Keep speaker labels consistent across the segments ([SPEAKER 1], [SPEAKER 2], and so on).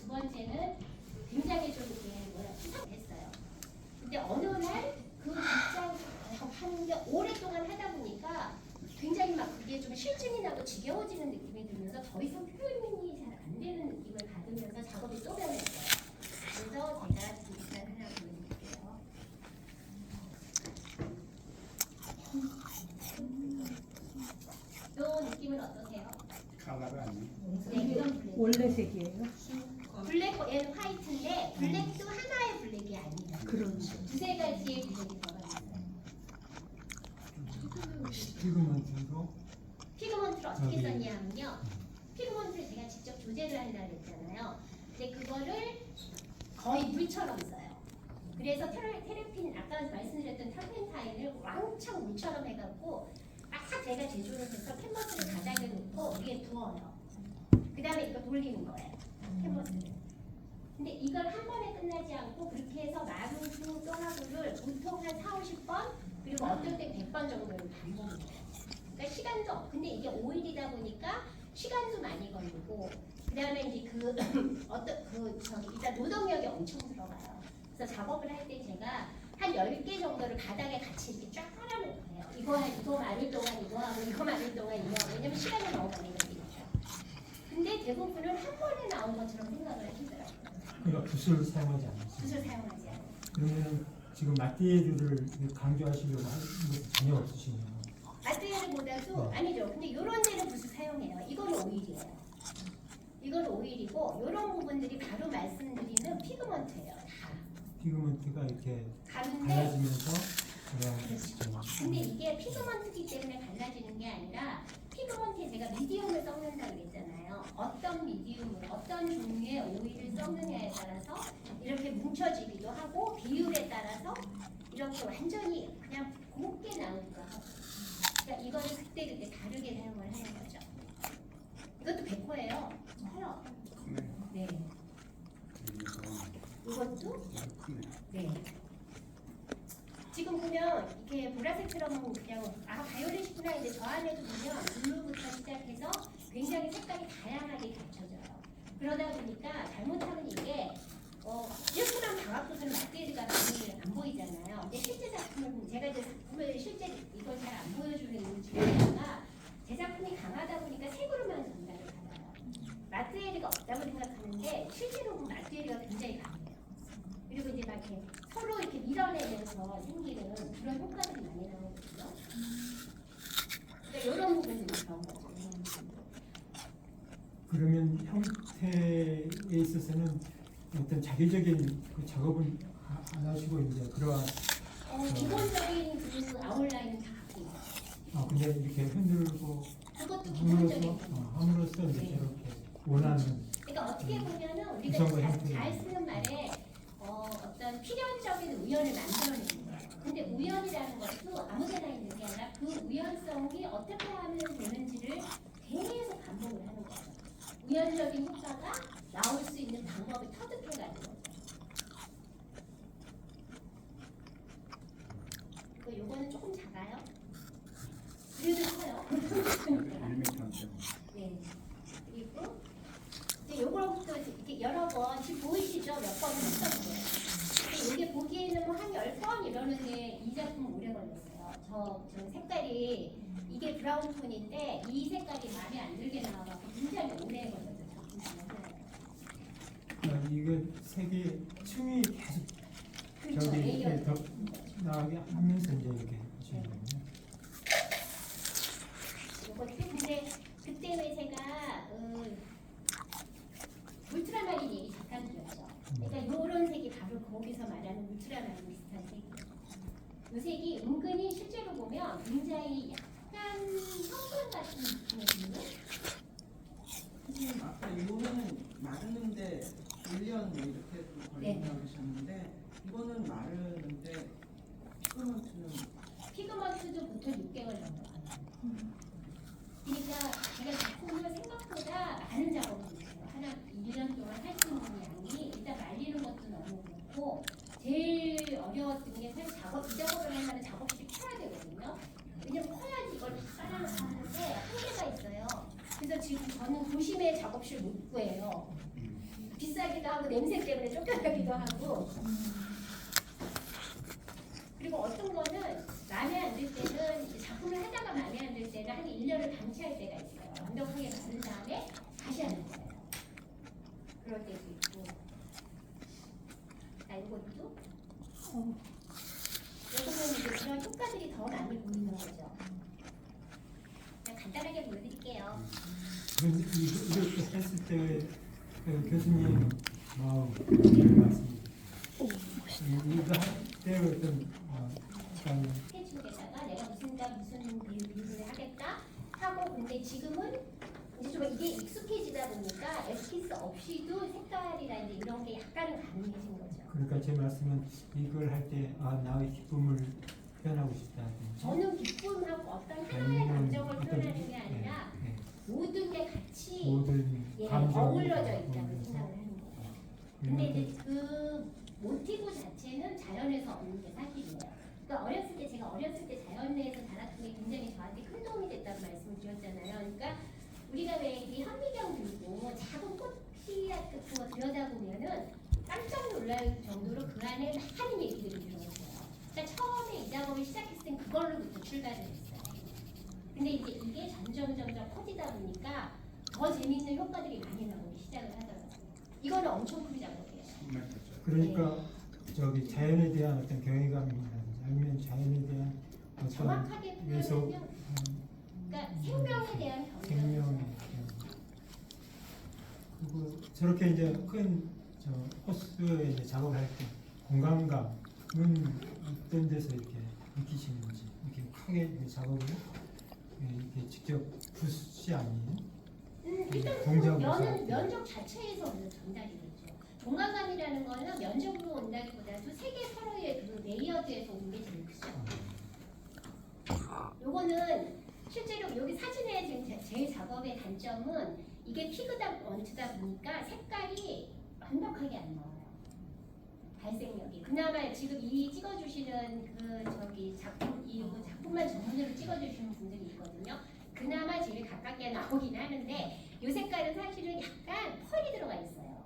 [SPEAKER 1] 두 번째는 굉장히 좀 이렇게 뭐야 수상했어요. 근데 어느 날 그 직장 하는 게 오랫동안 하다 보니까 굉장히 막 그게 좀 실증이 나고 지겨워지는 느낌이 들면서 더 이상 표현이 잘 안 되는 느낌을 받으면서 작업이 소변했어요. 그래서 제가 잠깐 하나 보여드릴게요. 요 느낌은 어떠세요?
[SPEAKER 2] 컬러가 아니에요.
[SPEAKER 1] 네.
[SPEAKER 3] 원래 색이에요?
[SPEAKER 1] 블랙 얘는 화이트인데 블랙도 하나의 블랙이 아니에요.
[SPEAKER 3] 그런
[SPEAKER 1] 두세 가지의 블랙이 들어가 있어요.
[SPEAKER 2] 피그먼트로
[SPEAKER 1] 피그먼트를 어떻게
[SPEAKER 2] 저기-
[SPEAKER 1] 썼냐면요. 피그먼트를 제가 직접 조제를 한다고 했잖아요. 근데 그거를 거의 물처럼 써요. 그래서 테라, 테라핀 아까 말씀드렸던 터펜타인을 왕창 물처럼 해갖고 막 제가 제조를 해서 캔버스를 바닥에 놓고 위에 두어요. 그 다음에 이거 돌리는 거예요. 캔버스를. 근데 이걸 한 번에 끝나지 않고 그렇게 해서 마루수 또 하루를 보통 한 4, 50번 그리고 어떨 때 100번 정도를 반복해요. 그러니까 시간도 없- 근데 이게 오일이다 보니까 시간도 많이 걸리고 그다음에 이제 그 어떤 그 저기 일단 노동력이 엄청 들어가요. 그래서 작업을 할 때 제가 한 10개 정도를 바닥에 같이 이렇게 쫙 깔아놓고요. 이거 할 이거 마를 동안 이거 하고 이거 마를 동안 이거 하고 왜냐면 시간이 너무 많이 걸리니까. 근데 대부분은 한 번에 나온 것처럼 생각을 하시더라고요.
[SPEAKER 2] 그러니까 붓을 사용하지 않았어요.
[SPEAKER 1] 붓을 사용하지 않아요.
[SPEAKER 2] 그러면 지금 마띠에드를 강조하시려고 하는 것 전혀 없으시네요.
[SPEAKER 1] 마테리얼보다도
[SPEAKER 2] 네.
[SPEAKER 1] 아니죠. 근데 이런 데는 붓을 사용해요. 이거는 오일이에요. 이거는 오일이고 이런 부분들이 바로 말씀드리는 피그먼트예요. 다.
[SPEAKER 2] 피그먼트가 이렇게 갈라지면서 그냥
[SPEAKER 1] 그렇죠. 근데 이게 피그먼트기 때문에 갈라지는 게 아니라 피그먼트에 제가 미디움을 섞는다고 그랬잖아요. 어떤 미디움을 어떤 종류의 오일을 섞느냐에 따라서 이렇게 뭉쳐지기도 하고 비율에 따라서 이렇게 완전히 그냥 곱게 나오기도 하고 그러니까 이거는 그때그때 다르게 사용을 하는 거죠. 이것도 100호예요. 커요. 네. 이것도 네. 지금 보면 이렇게 보라색처럼 그냥 아 바이올렛이구나 근데 저 안에도 보면 블루부터 시작해서 굉장히 색깔이 다양하게 겹쳐져요. 그러다 보니까 잘못하면 이게 어, 봐갖고서는 마테리가 많이 안 보이잖아요. 근데 실제 보면 제가 이제 작품을 실제 이걸 잘 안 보여주는 이유 중에 하나가 제 작품이 강하다 보니까 색으로만 전달을 받아요. 마테리가 없다고 생각하는데 실제로 보면 마테리가 굉장히 강해요. 그리고 이제 막 이렇게 서로 이렇게 밀어내면서 생기는 그런 효과들이 많이 나오거든요. 그러니까 이런 부분들이 그런 거죠.
[SPEAKER 2] 그러면 형태에 있어서는 어떤 자기적인 그 작업은 아- 안 하시고 이제 그러한
[SPEAKER 1] 어, 기본적인 그 아웃라인은 다 갖고 있어요.
[SPEAKER 2] 아 근데 이렇게 흔들고
[SPEAKER 1] 그것도
[SPEAKER 2] 함으로써
[SPEAKER 1] 기본적인 거.
[SPEAKER 2] 어, 함으로써 이제
[SPEAKER 1] 네.
[SPEAKER 2] 저렇게 원하는
[SPEAKER 1] 그러니까 어떻게 보면은 우리가. 잘 쓰는 말에 필연적인 우연을 만들어내는 거예요. 근데 우연이라는 것도 아무데나 있는 게 아니라 그 우연성이 어떻게 하면 되는지를 계속 반복을 하는 거예요. 우연적인 효과가 나올 수 있는 방법을 터득해가는 거죠. 그리고 요거는 조금 작아요. 그래도 커요. 네. 그리고 이제 요거부터 이렇게 여러 번 지금 보이시죠? 몇 번 했던 거예요. 근데 이게 보기에는 뭐 한 열 번 이러는데 이 걸렸어요. 저, 저 색깔이 이게 브라운 톤인데 이 색깔이 마음에 안 들게 나와서 굉장히 오래 걸렸어요.
[SPEAKER 2] 어, 이게 색이 층이 계속
[SPEAKER 1] 그렇죠.
[SPEAKER 2] 저기
[SPEAKER 1] 레이어.
[SPEAKER 2] 이렇게 더 나가게 하면서 이제 이렇게 거예요.
[SPEAKER 1] 요것도 근데 그때 왜 제가 음, 울트라마린 얘기 잠깐 드렸죠. 그러니까 요런 색이 바로 거기서 말하는 울트라마린 비슷한 색이에요. 요 색이 은근히 실제로 보면 굉장히 약간 형광 같은 느낌이 드는
[SPEAKER 4] 선생님 아까 이거는 마르는데 1년 뭐 이렇게 또
[SPEAKER 1] 네.
[SPEAKER 4] 걸린다고 하셨는데 이거는 마르는데 피그먼트는
[SPEAKER 1] 피그먼트도 보통 6개월 정도 걸려요. 그러니까 제가 작품을 생각보다 많은 작업을 했어요. 하나 1년 동안 할 수 있는 양이 일단 말리는 것도 너무 그렇고 제일 어려웠던 게 사실 작업, 이 작업을 하려면 작업실이 커야 되거든요. 왜냐면 커야지 이걸 다 깔아놓고 하는데 작업실 못 구해요. 비싸 비싸기도 하고 냄새 때문에 쫓겨나기도 하고 그리고 어떤 거는 마음에 안 들 때는 작품을 하다가 마음에 안 들 때는 한 1년을 방치할 때가 있어요. 완벽하게 바른 다음에 다시 하는 거예요. 그럴 때도 있고 자 이것도 이거는 이제 그런 효과들이 더 많이 보이는 거죠. 그냥 간단하게 보여드릴게요.
[SPEAKER 2] 그럼 이- 이렇게 했을 때 그 교수님 마음 말씀 이거 할때 어떤 어, 약간
[SPEAKER 1] 스케치북에다가 내가 무슨 가 무슨 비유- 비유를 하겠다 하고 근데 지금은 이제 좀 이게 익숙해지다 보니까 에스키스 없이도 색깔이라든지 이런 게 약간은 가능해진 거죠.
[SPEAKER 2] 그러니까 제 말씀은 이걸 할 때 아 나의 기쁨을 표현하고 싶다.
[SPEAKER 1] 저는 기쁨하고 어떤 하나의
[SPEAKER 2] 아니면
[SPEAKER 1] 감정을
[SPEAKER 2] 어떤-
[SPEAKER 1] 표현하는 게 아니라
[SPEAKER 2] 네,
[SPEAKER 1] 모든 게
[SPEAKER 2] 네.
[SPEAKER 1] 같이
[SPEAKER 2] 모든
[SPEAKER 1] 예,
[SPEAKER 2] 감정이
[SPEAKER 1] 어울려져 있다고 생각을 하는 거예요. 근데 이제 그 모티브 자체는 자연에서 얻는 게 사실이에요. 그러니까 어렸을 때 제가 어렸을 때 자연에서 자랐던 게 굉장히 저한테 큰 도움이 됐다고 말씀을 드렸잖아요. 그러니까 우리가 왜이 현미경 들고 작은 꽃피 같은 거 들여다보면은 깜짝 놀랄 정도로 그 안에 많은 얘기들이 들어있어요. 그러니까 처음에 이 작업을 시작했을 땐 그걸로부터 출발을 했어요. 근데 이제 이게 점점 점점 커지다 보니까 더 재밌는 효과들이 많이 나오기 시작을 하더라고요. 이거는 엄청 큰 작업이에요.
[SPEAKER 2] 그러니까 저기 자연에 대한 어떤 경외감이라든지 아니면 자연에 대한 어떤
[SPEAKER 1] 정확하게 표현하면 그러니까 생명에 대한 경외감.
[SPEAKER 2] 그리고 저렇게 이제 큰저 호스에 이제 작업을 할때 공간감은 어떤 데서 이렇게 느끼시는지 이렇게 크게 이제 작업을 예, 이렇게 직접 붓이 아닌
[SPEAKER 1] 음, 일단 면은. 면적 자체에서 오는 전달이 되죠. 공간감이라는 거는 면적으로 온다기보다도 세개 서로의 그 레이어드에서 오는 게 제일 크죠. 요거는 실제로 여기 사진에 지금 제- 제 작업의 단점은 이게 피그다 원트다 보니까 색깔이 완벽하게 안 나와요. 발색력이. 그나마 지금 이 찍어주시는 그 저기 작품 이 작품만 전문으로 찍어주시는 분들이 있거든요. 그나마 제일 가깝게 나오긴 하는데 이 색깔은 사실은 약간 펄이 들어가 있어요.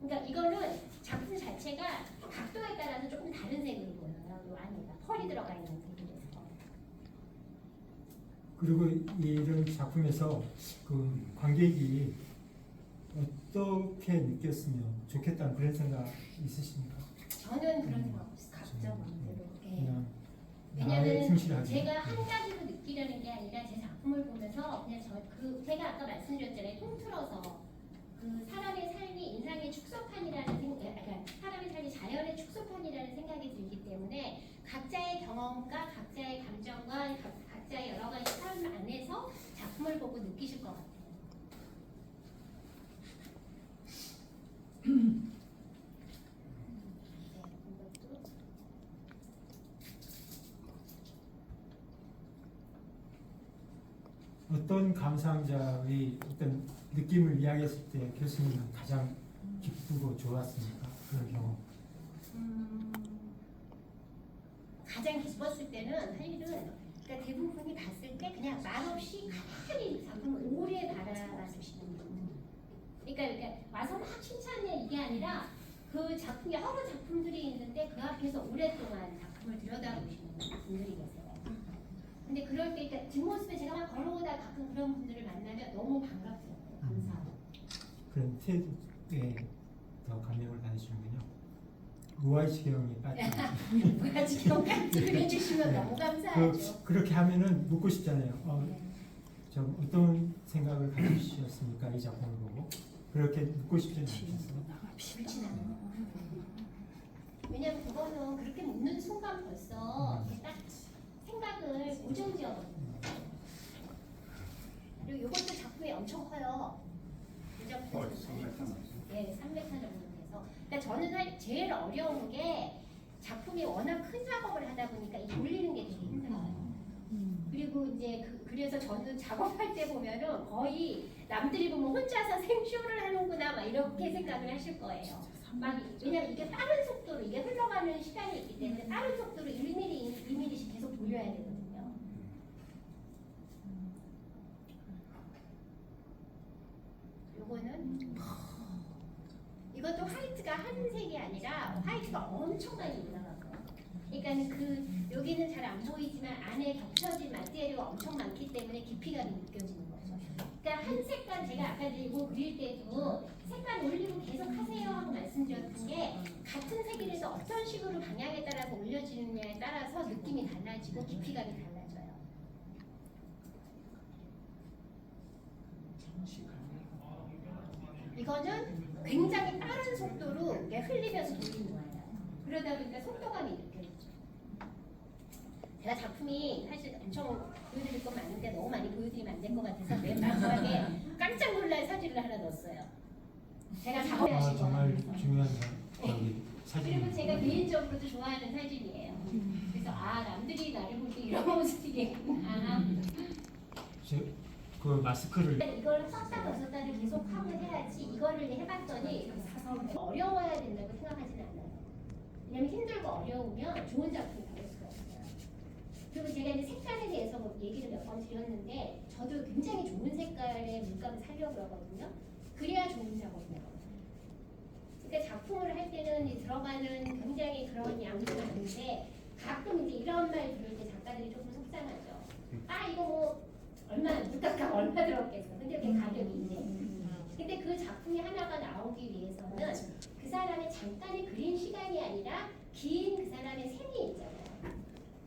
[SPEAKER 1] 그러니까 이거는 작품 자체가 각도에 따라서 조금 다른 색으로 보여요. 이 안에가 펄이 들어가 있는 색이라서.
[SPEAKER 2] 그리고 이런 작품에서 그 관객이 어떻게 느꼈으면 좋겠다는 그런 생각 있으십니까?
[SPEAKER 1] 저는 그런 생각 없어요.
[SPEAKER 3] 각자 마음대로.
[SPEAKER 1] 예.
[SPEAKER 2] 그냥 나에
[SPEAKER 1] 왜냐면
[SPEAKER 2] 충실하게.
[SPEAKER 1] 제가 한 가지로 느끼려는 게 아니라 제 작품을 보면서 그냥 저그 제가 아까 말씀드렸잖아요. 통틀어서 그 사람의 삶이 인상의 축소판이라는 생각, 그러니까 사람의 삶이 자연의 축소판이라는 생각이 들기 때문에 각자의 경험과 각자의 감정과 각- 각자의 여러 가지 삶 안에서 작품을 보고 느끼실 것 같아요. 네, 이것도
[SPEAKER 2] 어떤 감상자의 어떤 느낌을 이야기했을 때 교수님은 가장 기쁘고 좋았습니까? 그런 경험.
[SPEAKER 1] 음, 가장 기뻤을 때는 사실은 그러니까 대부분이 봤을 때 그냥 말없이 가만히 작품을 오래 바라봐 주시는 분들. 그러니까 이렇게 와서 막 칭찬해 이게 아니라 그 작품이 여러 작품들이 있는데 그 앞에서 오랫동안 작품을 들여다보시는 분들이 계세요. 근데 그럴 때 그러니까 뒷모습에 제가 막 걸어오다 가끔 그런 분들을 만나면 너무 반갑더라고요. 감사하고.
[SPEAKER 2] 그런 태도에 더 감명을 받으시는군요. 무아지경이.
[SPEAKER 1] 뭐야 지금 깜찍을 해주시면 너무 감사하죠.
[SPEAKER 2] 그, 그렇게 하면은 묻고 싶잖아요. 어, 좀 어떤 생각을 가지셨습니까? 이 작품을 보고 그렇게 묻고 싶지는 않겠어요.
[SPEAKER 1] 그렇진 않아요. 왜냐면 그거는 그렇게 묻는 순간 벌써 이렇게 딱 생각을 오정지어거든요. 그리고 이것도 작품이 엄청 커요. 이 작품 예, 300칸 정도 돼서. 그러니까 저는 살- 제일 어려운 게 작품이 워낙 큰 작업을 하다 보니까 이 돌리는 게 되게 힘들어요. 그리고 이제 그, 그래서 저는 작업할 때 보면은 거의 남들이 보면 혼자서 생쇼를 하는구나 막 이렇게 생각을 하실 거예요. 막 왜냐면 이게 빠른 속도로 이게 흘러가는 시간이 있기 때문에 빠른 속도로 1mm, 2mm씩 계속 돌려야 되거든요. 요거는 이것도 화이트가 한 색이 아니라 화이트가 엄청 많이 올라가고 그러니까 그 여기는 잘 안 보이지만 안에 겹쳐진 마테리얼이 엄청 많기 때문에 깊이가 느껴지는 거죠. 그러니까 한 색깔 제가 아까 이거 그릴 때도 색깔 올리고 계속 하세요 하고 말씀드렸던 게 같은 색이라서 어떤 식으로 따라서 올려지느냐에 따라서 느낌이 달라지고 깊이감이 달라져요. 이거는 굉장히 빠른 속도로 이게 흘리면서 돌리는 거예요. 그러다 보니까 속도감이 느껴지죠. 제가 작품이 사실 엄청 보여드릴 건 많은데 너무 많이 보여드리면 안 될 것 같아서 맨 마지막에 깜짝 놀랄 사진을 하나 넣었어요. 제가 작업을
[SPEAKER 2] 아
[SPEAKER 1] 하신
[SPEAKER 2] 정말. 중요한 사진.
[SPEAKER 1] 그리고 제가 개인적으로도 좋아하는 사진이에요. 그래서 아 남들이 나를 볼 때 이런 모습이겠구나.
[SPEAKER 2] 그 마스크를
[SPEAKER 1] 이걸 썼다 벗었다를 계속 하고 해야지 이거를 해봤더니 어려워야 된다고 생각하지는 않아요. 왜냐면 힘들고 어려우면 좋은 작품이 나올 수가 없어요. 그리고 제가 이제 색깔에 대해서 뭐 얘기를 몇 번 드렸는데 저도 굉장히 좋은 색깔의 물감을 살려고 그러거든요. 그래야 좋은 작업이 나와요. 그러니까 작품을 할 때는 이 들어가는 굉장히 그런 양도 많은데 가끔 이제 이런 말 들을 때 작가들이 조금 속상하죠. 아 이거 뭐 얼마 물가가 얼마 들었겠어. 근데 그 가격이 이제. 근데 그 작품이 하나가 나오기 위해서는 그 사람의 잠깐의 그린 시간이 아니라 긴 그 사람의 생이 있잖아요.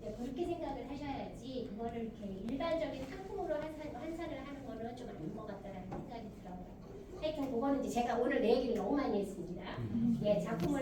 [SPEAKER 1] 네, 그렇게 생각을 하셔야지 그거를 이렇게 일반적인 상품으로 환산, 환산을 하는 거는 좀 아닌 것 같다라는 생각이 들어요. 하여튼 그거는 이제 제가 오늘 내 얘기를 너무 많이 했습니다. 예, 작품을